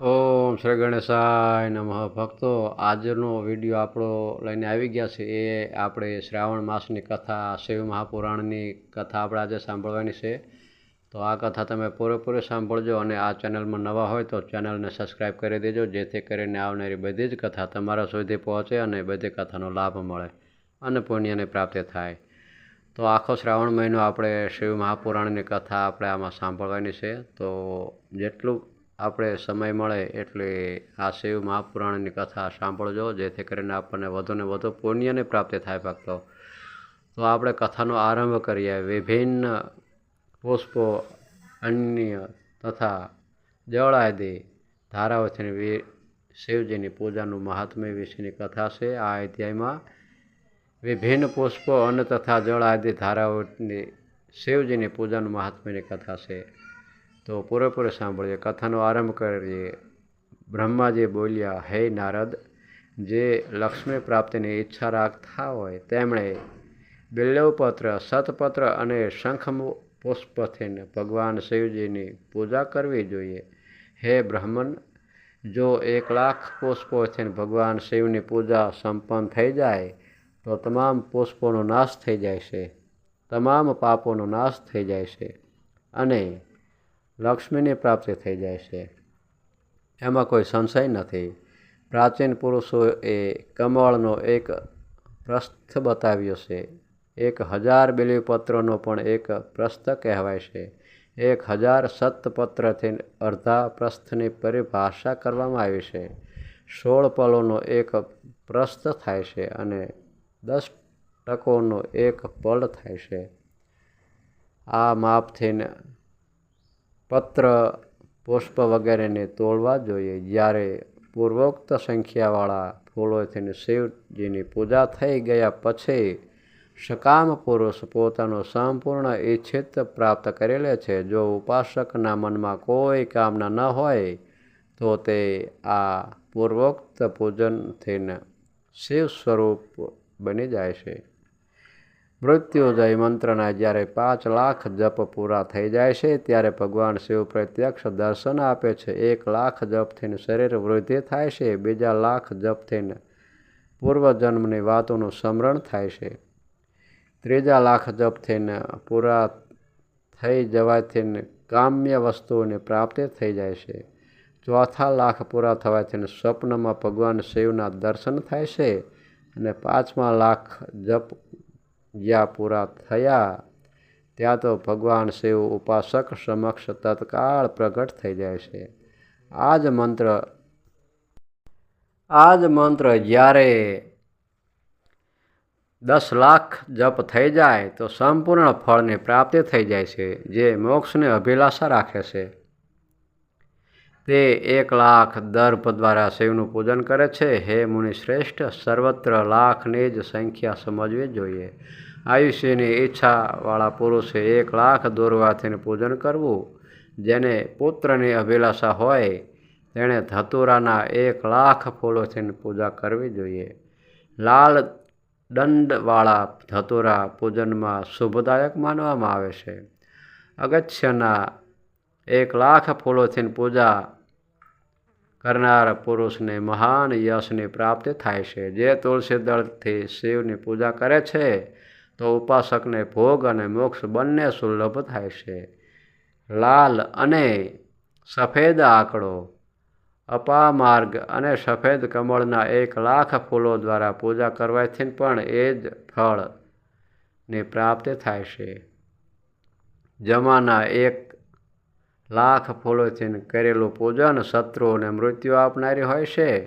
ઓમ શ્રી ગણેશાય નમઃ. ભક્તો, આજનો વીડિયો આપણો લઈને આવી ગયા છે. એ આપણે શ્રાવણ માસની કથા, શિવ મહાપુરાણની કથા આપણે આજે સાંભળવાની છે. તો આ કથા તમે પૂરેપૂરી સાંભળજો અને આ ચેનલમાં નવા હોય તો ચેનલને સબસ્ક્રાઈબ કરી દેજો, જેથી કરીને આવનારી બધી જ કથા તમારા સુધી પહોંચે અને બધી કથાનો લાભ મળે અને પુણ્યની પ્રાપ્તિ થાય. તો આખો શ્રાવણ મહિનો આપણે શિવ મહાપુરાણની કથા આપણે આમાં સાંભળવાની છે. તો જેટલું આપણે સમય મળે એટલે આ શિવ મહાપુરાણની કથા સાંભળજો, જેથી કરીને આપણને વધુને વધુ પુણ્યની પ્રાપ્તિ થાય ભક્તો. તો આપણે કથાનો આરંભ કરીએ. વિભિન્ન પુષ્પો અન્ય તથા જળાદિ ધારાઓથી શિવજીની પૂજાનું મહાત્મ્ય વિશેની કથા છે. આ અધ્યાયમાં વિભિન્ન પુષ્પો અન્ન તથા જળ આદિ ધારાઓની શિવજીની પૂજાનું મહાત્મ્યની કથા છે. તો પૂરેપૂરે સાંભળીએ કથાનો આરંભ કરીએ. બ્રહ્માજી બોલ્યા, હે નારદ, જે લક્ષ્મી પ્રાપ્તિની ઈચ્છા રાખતા હોય, તેમણે બિલ્લવપત્ર, સતપત્ર અને શંખ પુષ્પથીને ભગવાન શિવજીની પૂજા કરવી જોઈએ. હે બ્રાહ્મણ, જો એક લાખ પુષ્પોથી ભગવાન શિવની પૂજા સંપન્ન થઈ જાય, તો તમામ પુષ્પોનો નાશ થઈ જાય છે. તમામ પાપોનો નાશ થઈ જાય છે. અને લક્ષ્મીની પ્રાપ્તિ થઈ જાય છે. એમાં કોઈ સંશય નથી. પ્રાચીન પુરુષોએ કમળનો એક પ્રસ્થ બતાવ્યો છે. એક હજાર બિલીપત્રનો પણ એક પ્રસ્થ કહેવાય છે. એક હજાર સતપત્રથી અડધા પ્રસ્થની પરિભાષા કરવામાં આવી છે. સોળ પલોનો એક પ્રસ્થ થાય છે અને દસ ટકોનો એક પલ થાય છે. આ માપથી પત્ર, પુષ્પ વગેરેને તોડવા જોઈએ. જ્યારે પૂર્વોક્ત સંખ્યાવાળા ફૂલોથી શિવજીની પૂજા થઈ ગયા પછી સકામ પુરુષ પોતાનો સંપૂર્ણ ઈચ્છિત પ્રાપ્ત કરેલે છે. જો ઉપાસકના મનમાં કોઈ કામના ન હોય, તો તે આ પૂર્વોક્ત પૂજનથી શિવ સ્વરૂપ બની જાય છે. મૃત્યુજય મંત્રના જ્યારે પાંચ લાખ જપ પૂરા થઈ જાય છે, ત્યારે ભગવાન શિવ પ્રત્યક્ષ દર્શન આપે છે. એક લાખ જપથીને શરીર વૃદ્ધિ થાય છે, બીજા લાખ જપથીને પૂર્વજન્મની વાતોનું સ્મરણ થાય છે. ત્રીજા લાખ જપથીને પૂરા થઈ જવાથી કામ્ય વસ્તુઓની પ્રાપ્તિ થઈ જાય છે. ચોથા લાખ પૂરા થવાથી સ્વપ્નમાં ભગવાન શિવના દર્શન થાય છે અને પાંચમા લાખ જપ જ્યાં પૂરા થયા. ત્યાં તો ભગવાન શિવ ઉપાસક સમક્ષ તત્કાળ પ્રગટ થઈ જાય છે. આ જ મંત્ર આ જ મંત્ર જ્યારે દસ લાખ જપ થઈ જાય તો સંપૂર્ણ ફળની પ્રાપ્તિ થઈ જાય છે, જે મોક્ષને અભિલાષા રાખે છે. તે એક લાખ દર્પ દ્વારા શિવનું પૂજન કરે છે. હે મુનિ શ્રેષ્ઠ સર્વત્ર લાખની જ સંખ્યા સમજવી જોઈએ. આયુષ્યની ઈચ્છાવાળા પુરુષે એક લાખ દોરવાથી પૂજન કરવું. જેને પુત્રની અભિલાષા હોય, તેણે ધતુરાના એક લાખ ફૂલોથી પૂજા કરવી જોઈએ. લાલ દંડવાળા ધતુરા પૂજનમાં શુભદાયક માનવામાં આવે છે. અગત્યના એક લાખ ફૂલોથી પૂજા કરનાર પુરુષને મહાન યશની પ્રાપ્તિ થાય છે. જે તુલસી દળથી શિવની પૂજા કરે છે, તો ઉપાસકને ભોગ અને મોક્ષ બંને સુલભ થાય છે. લાલ અને સફેદ આંકડો, અપામાર્ગ અને સફેદ કમળના એક લાખ ફૂલો દ્વારા પૂજા કરવાથી પણ એ જ ફળની પ્રાપ્તિ થાય છે. જમાના એક લાખ ફૂલોથી કરેલું પૂજન શત્રુઓને મૃત્યુ આપનારી હોય છે.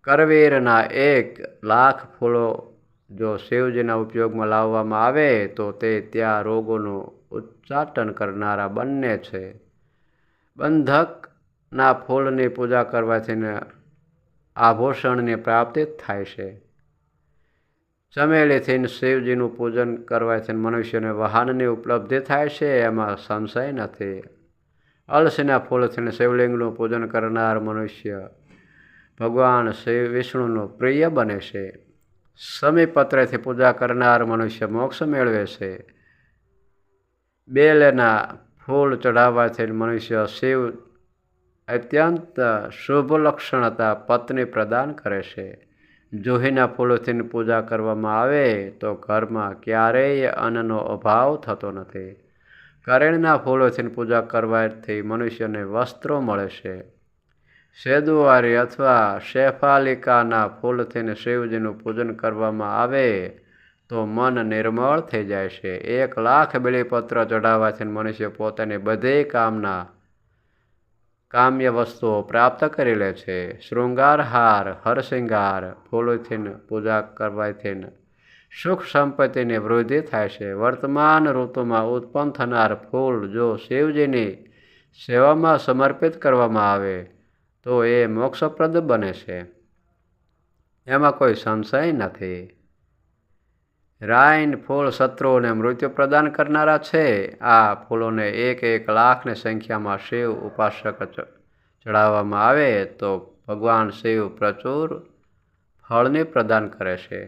કરવીરના એક લાખ ફૂલો જો શિવજીના ઉપયોગમાં લાવવામાં આવે, તો તે ત્યાં રોગોનું ઉચ્ચાટન કરનારા બંને છે. બંધકના ફૂલની પૂજા કરવાથી આભૂષણની પ્રાપ્તિ થાય છે. ચમેલીથી શિવજીનું પૂજન કરવાથી મનુષ્યને વાહનની ઉપલબ્ધિ થાય છે, એમાં સંશય નથી. અલસીના ફૂલથી શિવલિંગનું પૂજન કરનાર મનુષ્ય ભગવાન શિવ વિષ્ણુનું પ્રિય બને છે. સમીપત્રથી પૂજા કરનાર મનુષ્ય મોક્ષ મેળવે છે. બેલના ફૂલ ચઢાવવાથી મનુષ્ય શિવ અત્યંત શુભ લક્ષણતા પત્ની પ્રદાન કરે છે. જુહીના ફૂલોથી પૂજા કરવામાં આવે તો ઘરમાં ક્યારેય અન્નનો અભાવ થતો નથી. કરેણના ફૂલોથી પૂજા કરવાથી મનુષ્યને વસ્ત્રો મળે છે. શેદુવારી અથવા શેફાલિકાના ફૂલથી શિવજીનું પૂજન કરવામાં આવે તો મન નિર્મળ થઈ જાય છે. એક લાખ બેલીપત્ર ચઢાવવાથી મનુષ્ય પોતાની બધી કામના કામ્ય વસ્તુઓ પ્રાપ્ત કરી લે છે. શૃંગાર હાર હરશૃંગાર ફૂલોથી પૂજા કરવાથી સુખ સંપત્તિની વૃદ્ધિ થાય છે. વર્તમાન ઋતુમાં ઉત્પન્ન થનાર ફૂલ જો શિવજીની સેવામાં સમર્પિત કરવામાં આવે, તો એ મોક્ષપ્રદ બને છે. એમાં કોઈ સંશય નથી. રાઈન ફૂલ શત્રુઓને મૃત્યુ પ્રદાન કરનારા છે. આ ફૂલોને એક એક લાખની સંખ્યામાં શિવ ઉપાસક ચડાવવામાં આવે તો ભગવાન શિવ પ્રચુર ફળને પ્રદાન કરે છે.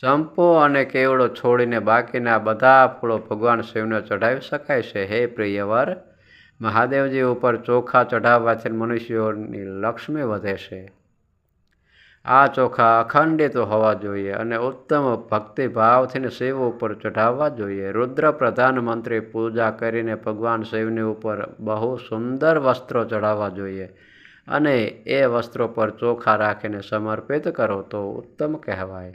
ચંપો અને કેવડો છોડીને બાકીના બધા ફૂલો ભગવાન શિવને ચઢાવી શકાય છે. હે પ્રિયવર, મહાદેવજી ઉપર ચોખા ચઢાવવાથી મનુષ્યોની લક્ષ્મી વધે છે. આ ચોખા અખંડિત હોવા જોઈએ અને ઉત્તમ ભક્તિભાવથી શિવ ઉપર ચઢાવવા જોઈએ. રુદ્ર પ્રધાનમંત્રી પૂજા કરીને ભગવાન શિવની ઉપર બહુ સુંદર વસ્ત્રો ચઢાવવા જોઈએ અને એ વસ્ત્રો પર ચોખા રાખીને સમર્પિત કરો તો ઉત્તમ કહેવાય.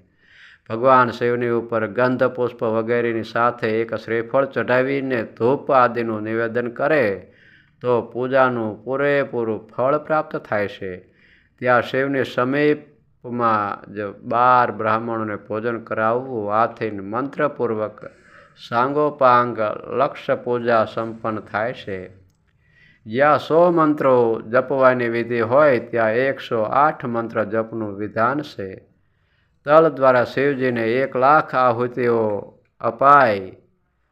ભગવાન શિવની ઉપર ગંધ, પુષ્પ વગેરેની સાથે એક શ્રીફળ ચઢાવીને ધૂપ આદિનું નિવેદન કરે તો પૂજાનું પૂરેપૂરું ફળ પ્રાપ્ત થાય છે. ત્યાં શિવની સમીપમાં જે બાર બ્રાહ્મણોને ભોજન કરાવવું આથી મંત્રપૂર્વક સાંગોપાંગ લક્ષ્ય પૂજા સંપન્ન થાય છે. જ્યાં સો મંત્રો જપવાની વિધિ હોય, ત્યાં એકસો આઠ મંત્ર જપનું વિધાન છે. તલ દ્વારા શિવજીને એક લાખ આહુતિઓ અપાય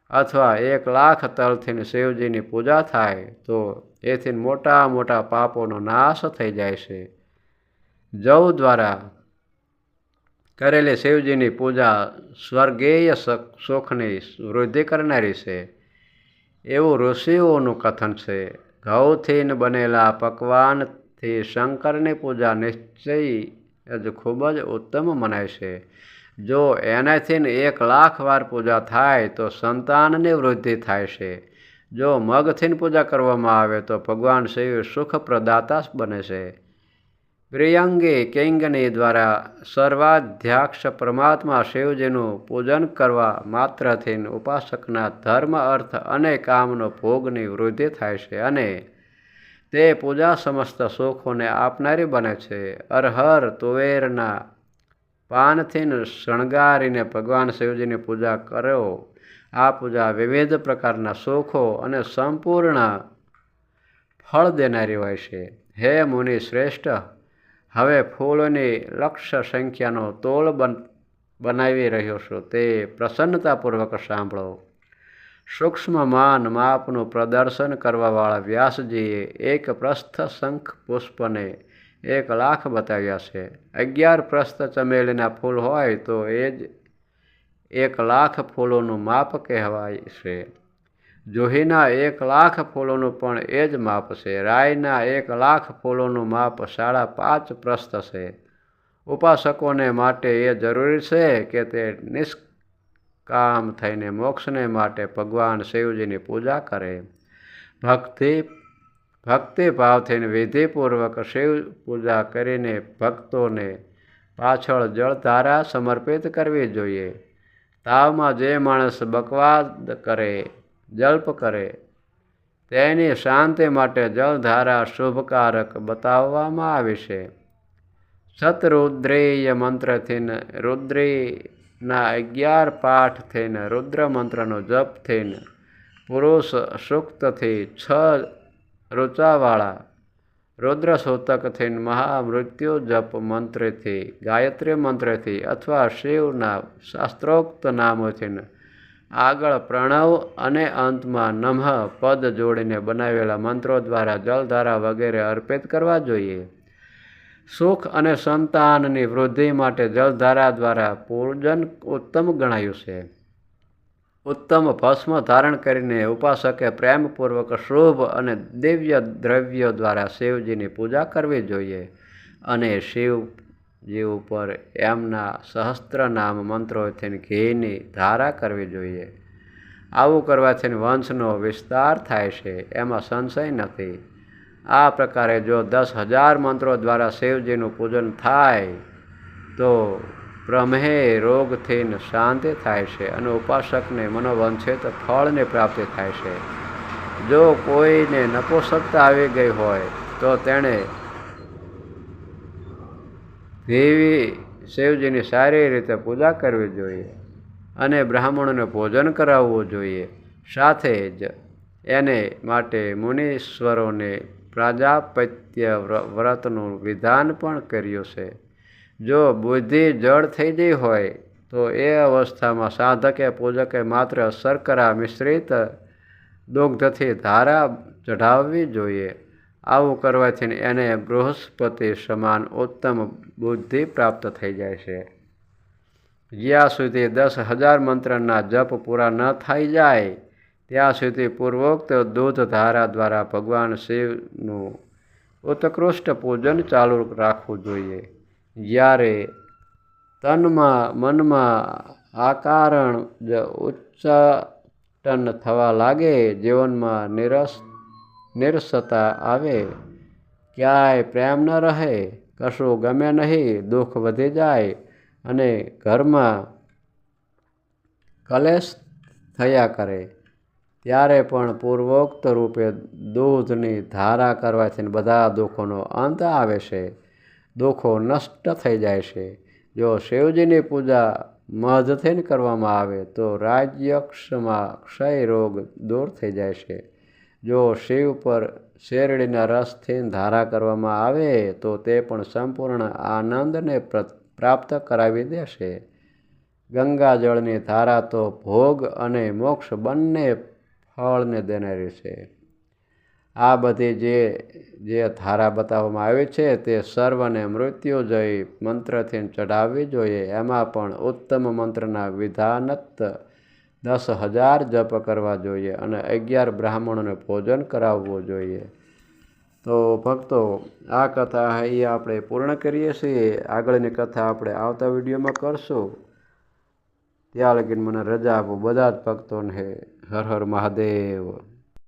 અથવા એક લાખ તલથી શિવજીની પૂજા થાય, તો એથી મોટા મોટા પાપોનો નાશ થઈ જાય છે. જવ દ્વારા કરેલી શિવજીની પૂજા સ્વર્ગીય સુખની વૃદ્ધિ કરનારી છે. એવું ઋષિઓનું કથન છે. ઘઉથી બનેલા પકવાનથી શંકરની પૂજા નિશ્ચય જ ખૂબ જ ઉત્તમ મનાય છે. જો એનાથી એક લાખ વાર પૂજા થાય તો સંતાનની વૃદ્ધિ થાય છે. જો મગથી પૂજા કરવામાં આવે તો ભગવાન શિવ સુખ પ્રદાતા બને છે. પ્રિયંગી કિંગની દ્વારા સર્વાધ્યાક્ષ પરમાત્મા શિવજીનું પૂજન કરવા માત્રથી ઉપાસકના ધર્મ, અર્થ અને કામનો ભોગની વૃદ્ધિ થાય છે અને તે પૂજા સમસ્ત સુખોને આપનારી બને છે. અરહર તુવેરના પાનથી શણગારીને ભગવાન શિવજીની પૂજા કરો આ પૂજા વિવિધ પ્રકારના સુખો અને સંપૂર્ણ ફળ દેનારી હોય છે. હે મુનિ શ્રેષ્ઠ હવે ફૂલોની લક્ષ સંખ્યાનો તોલ બન, બનાવી રહ્યો છું. તે પ્રસન્નતાપૂર્વક સાંભળો. સૂક્ષ્મ માન માપનું પ્રદર્શન કરવાવાળા વ્યાસજીએ એક પ્રસ્થ શંખ પુષ્પને એક લાખ બતાવ્યા છે. અગિયાર પ્રસ્થ ચમેલીના ફૂલ હોય તો એ જ એક લાખ ફૂલોનું માપ કહેવાય છે. જુહીના એક લાખ ફૂલોનું પણ એ જ માપ છે. રાયના એક લાખ ફૂલોનું માપ સાડા પાંચ પ્રસ્થ છે. ઉપાસકોને માટે એ જરૂરી છે કે તે નિષ્કામ થઈને મોક્ષને માટે ભગવાન શિવજીની પૂજા કરે. ભક્તિ ભક્તિભાવથી વિધિપૂર્વક શિવ પૂજા કરીને ભક્તોને પાછળ જળધારા સમર્પિત કરવી જોઈએ. તાવમાં જે માણસ બકવાદ કરે જલ્પ કરે. તેની શાંતિ માટે જલધારા શુભકારક બતાવવામાં આવી છે. સતરુદ્રેય મંત્રથી રુદ્રેયના અગિયાર પાઠ થઈને રુદ્ર મંત્રનો જપ થઈને પુરુષ સૂક્તથી છ ઋચાવાળા રુદ્ર સૂતકથી મહામૃત્યુ જપ મંત્રથી, ગાયત્રી મંત્રથી અથવા શિવના શાસ્ત્રોક્ત નામોથી આગળ પ્રણવ અને અંતમાં નમઃ પદ જોડીને બનાવેલા મંત્રો દ્વારા જલધારા વગેરે અર્પિત કરવા જોઈએ. સુખ અને સંતાનની વૃદ્ધિ માટે જલધારા દ્વારા પૂજન ઉત્તમ ગણાયું છે. ઉત્તમ ભસ્મ ધારણ કરીને ઉપાસકે પ્રેમપૂર્વક શુભ અને દિવ્ય દ્રવ્યો દ્વારા શિવજીની પૂજા કરવી જોઈએ અને શિવજી ઉપર એમના સહસ્ત્ર નામ મંત્રોથી ઘીની ધારા કરવી જોઈએ. આવું કરવાથી વંશનો વિસ્તાર થાય છે, એમાં સંશય નથી. આ પ્રકારે જો દસ હજાર મંત્રો દ્વારા શિવજીનું પૂજન થાય, તો પ્રમેહ રોગથી શાંતિ થાય છે અને ઉપાસકને મનોવંચિત ફળની પ્રાપ્તિ થાય છે. જો કોઈને નપોસત્તા આવી ગઈ હોય, તો તેણે દેવી શિવજીની સારી રીતે પૂજા કરવી જોઈએ અને બ્રાહ્મણોને ભોજન કરાવવું જોઈએ. સાથે જ એને માટે મુનીશ્વરોને પ્રાજાપત્ય વ્રતનું વિધાન પણ કર્યું છે. જો બુદ્ધિ જળ થઈ ગઈ હોય, તો એ અવસ્થામાં સાધકે પૂજકે માત્ર શર્કરા મિશ્રિત દુગ્ધથી ધારા ચઢાવવી જોઈએ. આવું કરવાથી એને બૃહસ્પતિ સમાન ઉત્તમ બુદ્ધિ પ્રાપ્ત થઈ જાય છે. જ્યાં સુધી દસ હજાર મંત્રના જપ પૂરા ન થઈ જાય, ત્યાં સુધી પૂર્વોક્ત દૂધ ધારા દ્વારા ભગવાન શિવનું ઉત્કૃષ્ટ પૂજન ચાલુ રાખવું જોઈએ. જ્યારે તનમાં મનમાં આકારણ જ ઉચ્ચાટન થવા લાગે, જીવનમાં નિરસ નિરસતા આવે. ક્યાંય પ્રેમ ન રહે, કશું ગમે નહીં, દુઃખ વધી જાય અને ઘરમાં કલેશ થયા કરે. ત્યારે પણ પૂર્વોક્ત રૂપે દૂધની ધારા કરવાથી બધા દુઃખોનો અંત આવે છે. દુઃખો નષ્ટ થઈ જાય છે. જો શિવજીની પૂજા મધથી કરવામાં આવે, તો રાજ્યક્ષમાં ક્ષય રોગ દૂર થઈ જાય છે. જો શિવ પર શેરડીના રસથી ધારા કરવામાં આવે, તો તે પણ સંપૂર્ણ આનંદને પ્રાપ્ત કરાવી દેશે. ગંગાજળની ધારા તો ભોગ અને મોક્ષ બંને ફળને દેનારી છે આ બધી જે જે ધારા બતાવવામાં આવી છે, તે સર્વને મૃત્યુજય મંત્રથી ચઢાવવી જોઈએ. એમાં પણ ઉત્તમ મંત્રના વિધાનત દસ હજાર જપ કરવા જોઈએ અને અગિયાર બ્રાહ્મણોને ભોજન કરાવવું જોઈએ. તો ભક્તો, આ કથા એ આપણે પૂર્ણ કરીએ છીએ. આગળની કથા આપણે આવતા વિડીયોમાં કરશું. ત્યાં લગીને મને રજા આપો. બધા જ ભક્તોને હર હર મહાદેવ.